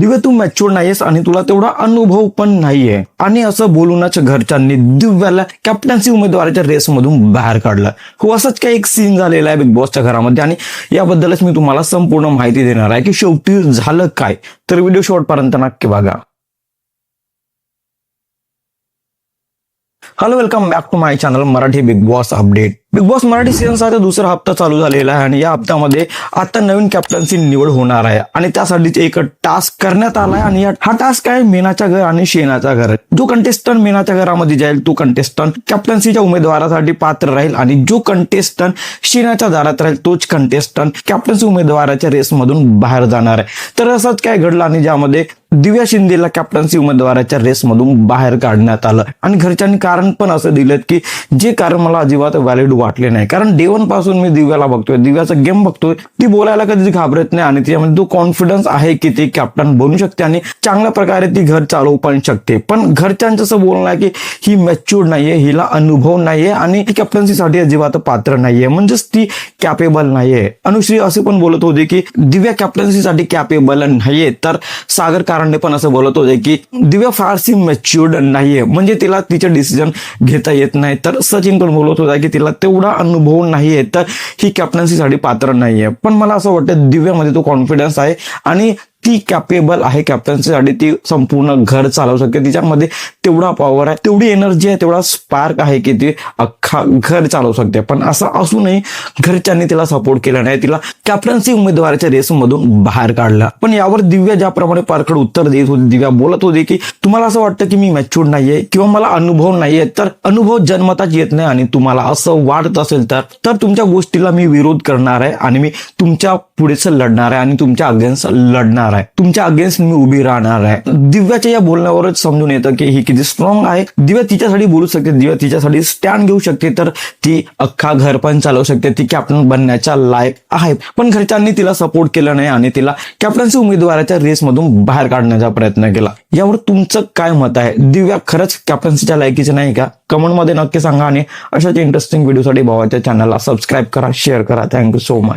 दिव्या तू mature नाहीयेस आणि तुला तेवढा अनुभव पण नाहीये. आणि असं बोलूनच घरच्यांनी दिव्याला कॅप्टन्सी उमेदवाराच्या रेसमधून बाहेर काढलं. हो असंच काही एक सीन झालेला आहे बिग बॉसच्या घरामध्ये आणि याबद्दलच मी तुम्हाला संपूर्ण माहिती देणार आहे की शेवटी झालं काय. तर व्हिडिओ शेवटपर्यंत नक्की बघा. Hello welcome back to my channel Marathi big boss update big boss Marathi सीझनचा दुसरा हप्ता चालू झालेला आहे आणि या हप्त्यामध्ये आता नवीन कॅप्टनची निवड होणार आहे. आणि त्यासाठीच एक टास्क करण्यात आला आहे आणि हा टास्क आहे मीनाच्या घर आणि शेणाचा घर. जो कंटेस्टंट मीनाच्या घरामध्ये जाईल तो कंटेस्टंट कॅप्टन्सीच्या उमेदवारासाठी पात्र राहील आणि जो कंटेस्टंट शेणाच्या दारात राहील तोच कंटेस्टंट कॅप्टन्सी उमेदवाराच्या रेसमधून बाहेर जाणार आहे. तर असंच काय घडलं आणि ज्यामध्ये दिव्या शिंदेला कॅप्टन्सी उमेदवाराच्या रेसमधून बाहेर काढण्यात आलं. आणि घरच्यांनी कारण पण असं दिलं की जे कारण मला अजिबात व्हॅलिड वाटले नाही. कारण डेवनपासून मी दिव्याला बघतोय दिव्याचा गेम बघतोय ती बोलायला कधीच घाबरत नाही आणि तिच्यामध्ये तो कॉन्फिडन्स आहे की ती कॅप्टन बनू शकते आणि चांगल्या प्रकारे ती घर चालवू पण शकते. पण घरच्यांचं असं बोलणं आहे की ही मॅच्युअर नाहीये हिला अनुभव नाहीये आणि ती कॅप्टन्सीसाठी अजिबात पात्र नाहीये. म्हणजेच ती कॅपेबल नाहीये. अनुश्री असे पण बोलत होते की दिव्या कॅप्टन्सीसाठी कॅपेबल नाहीये. तर सागर कारंडे पण असं बोलत होते की दिव्या फारशी मॅच्युअर्ड नाहीये. म्हणजे तिला तिचे डिसिजन घेता येत नाही. तर सचिन पण बोलत होता की तिला तेवढा अनुभव नाहीये. तर ही कॅप्टन्सीसाठी पात्र नाही आहे पण मला असं वाटतं दिव्यामध्ये तो कॉन्फिडन्स आहे. आणि ती कॅपेबल आहे कॅप्टन्सीसाठी ती संपूर्ण घर चालवू शकते. तिच्यामध्ये तेवढा पॉवर आहे तेवढी एनर्जी आहे तेवढा स्पार्क आहे की ती अख्खा घर चालवू शकते. पण असं असूनही घरच्यांनी तिला सपोर्ट केला नाही. तिला कॅप्टन्सी उमेदवाराच्या रेसमधून बाहेर काढला. पण यावर दिव्या ज्याप्रमाणे पारखड उत्तर देत होती दिव्या बोलत होती की तुम्हाला असं वाटतं की मी मॅच्युअर नाहीये किंवा मला अनुभव नाहीये? तर अनुभव जन्मताच येत नाही आणि तुम्हाला असं वाटत असेल तर तर तुमच्या गोष्टीला मी विरोध करणार आहे आणि मी तुमच्या पुढेच लढणार आहे आणि तुमच्या अगेन्स्ट लढणार आहे. तुमच्या अगेन्स्ट मी उभी राहणार आहे. दिव्याच्या या बोलण्यावरच समजून येतं की ही किती स्ट्रॉंग आहे. दिव्या तिच्यासाठी बोलू शकते दिव्या तिच्यासाठी स्टँड घेऊ शकते तर ती अख्खा घर पण चालवू शकते. ती कॅप्टन बनण्याच्या लायक आहे पण घरच्यांनी तिला सपोर्ट केला नाही आणि तिला कॅप्टन्सी उमेदवाराच्या रेसमधून बाहेर काढण्याचा प्रयत्न केला. यावर तुमचं काय मत आहे? दिव्या खरंच कॅप्टन्सीच्या लायकीचं नाही का? कमेंटमध्ये नक्की सांगा आणि अशाच इंटरेस्टिंग व्हिडिओसाठी भावाच्या चॅनलला सबस्क्राईब करा शेअर करा. Thank you so much